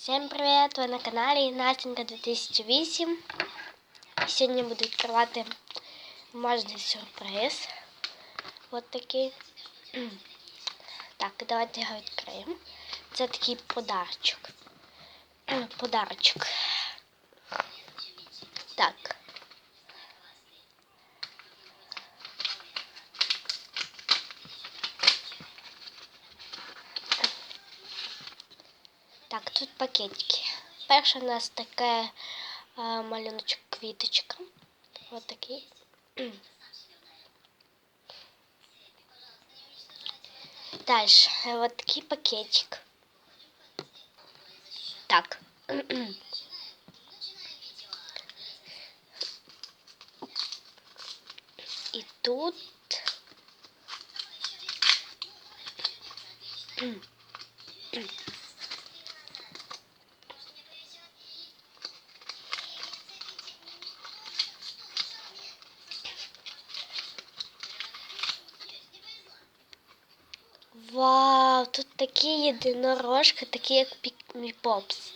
Всем привет! Ви на каналі Настенька 2008. Сьогодні буду відкривати можний сюрприз. От такий. Так, давайте його відкриємо. Це такий подарочок. Подарочок. Так, тут пакетики. Перше у нас таке е, малюночок квіточка. Ось такий. Далі, ось такий пакетик. Так. І тут. Вау, тут такі єдинорожки, такі як мій попс.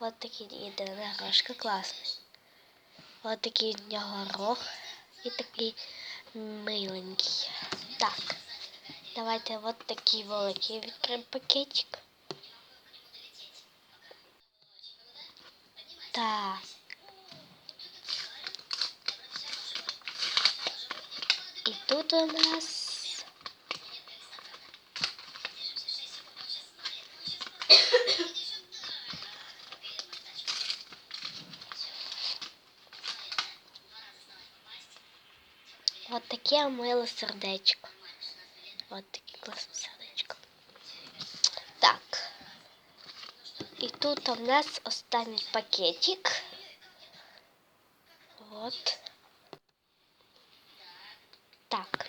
Ось такі єдинорожки, класний. Ось такий в нього рог і такий миленький. Так, давайте от такий великий відкриємо пакетик. Так. І тут у нас От таке миле сердечко. От таке класне сердечко. Так. І тут у нас останній пакетик. От. Так.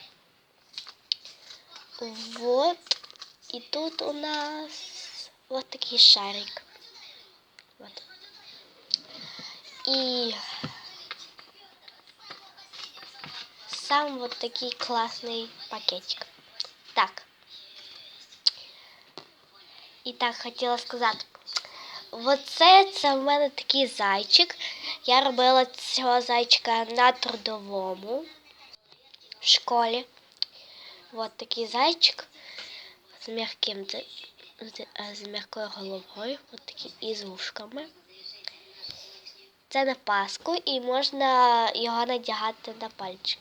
Вот. І тут у нас вот такий шарик. Вот. І сам вот такий класний пакетик. Так. І так хотіла сказати. Оце це в мене такий зайчик. Я робила цього зайчика на трудовому в школі. От такий зайчик з м'яким з м'якою головою, от такий і з вушками. Це на паску і можна його надягати на пальчик.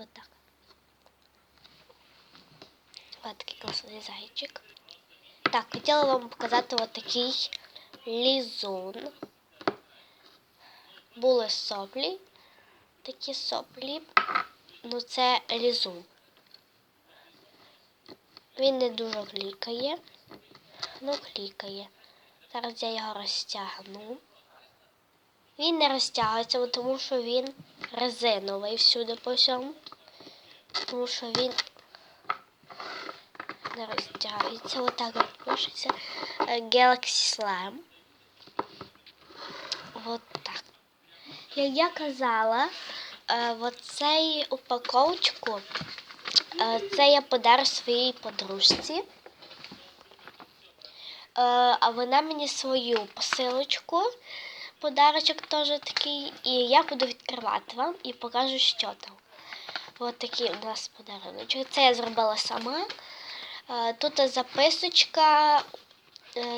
Отак. Ось такий класний зайчик. Так, хотіла вам показати от такий лізун. Були соплі. Такі соплі. Ну це лізун. Він не дуже клікає. Ну, клікає. Зараз я його розтягну. Він не розтягується, тому що він резиновий всюди по всьому. Тому що він не розтягується. Отак от пишеться Galaxy Slam. От так. Як я казала, в цей упаковочку це я подарю своїй подружці. А вона мені свою посилочку, подарочок теж такий, і я буду відкривати вам і покажу, що там. Ось такий у нас подарунок. Це я зробила сама. Тут записочка,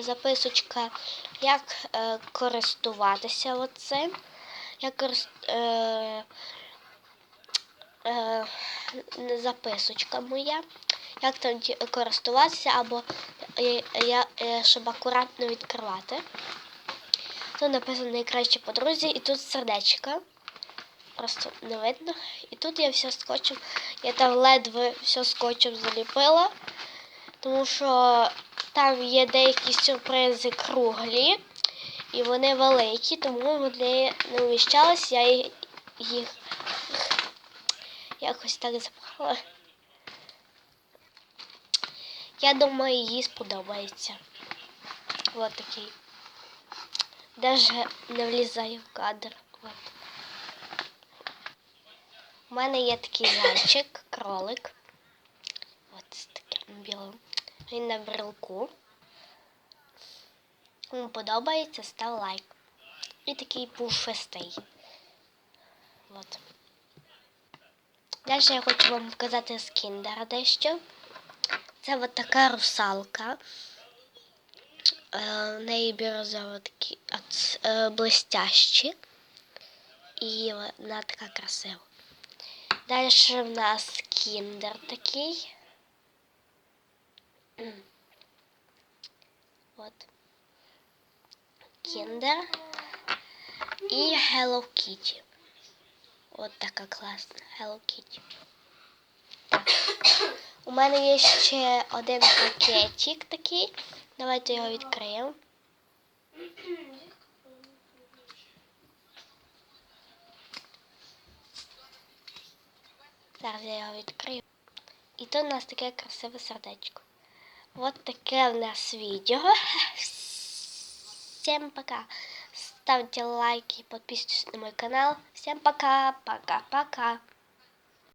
записочка, як користуватися оцим. Як е, записочка моя, як там користуватися, або я, щоб акуратно відкривати. Тут написано найкраще подрузі, і тут сердечко. Просто не видно. І тут я все скотчем, я там ледве все скотчем заліпила, тому що там є деякі сюрпризи круглі, і вони великі, тому вони не вміщалися, я їх якось так запхала. Я думаю, їй сподобається. Ось такий. Даже не влізає в кадр. От. У мене є такий зайчик, кролик. З таким білим. Він на брелку. Кому подобається, став лайк. І такий пушистий. От. Далі я хочу вам показати з кіндера дещо. Це от така русалка. Е, в неї бірозово такі е, блестящі. І вона така красива. Далі в нас кіндер такий. От. Кіндер. І Hello Kitty. От така класна Hello Kitty. У мене є ще один пакетик такий. Давайте його відкриємо. Зараз я його відкрию. І тут у нас таке красиве сердечко. Вот таке у нас відео. Всем пока. Ставьте лайки, подписывайтесь на мой канал. Всем пока, пока-пока.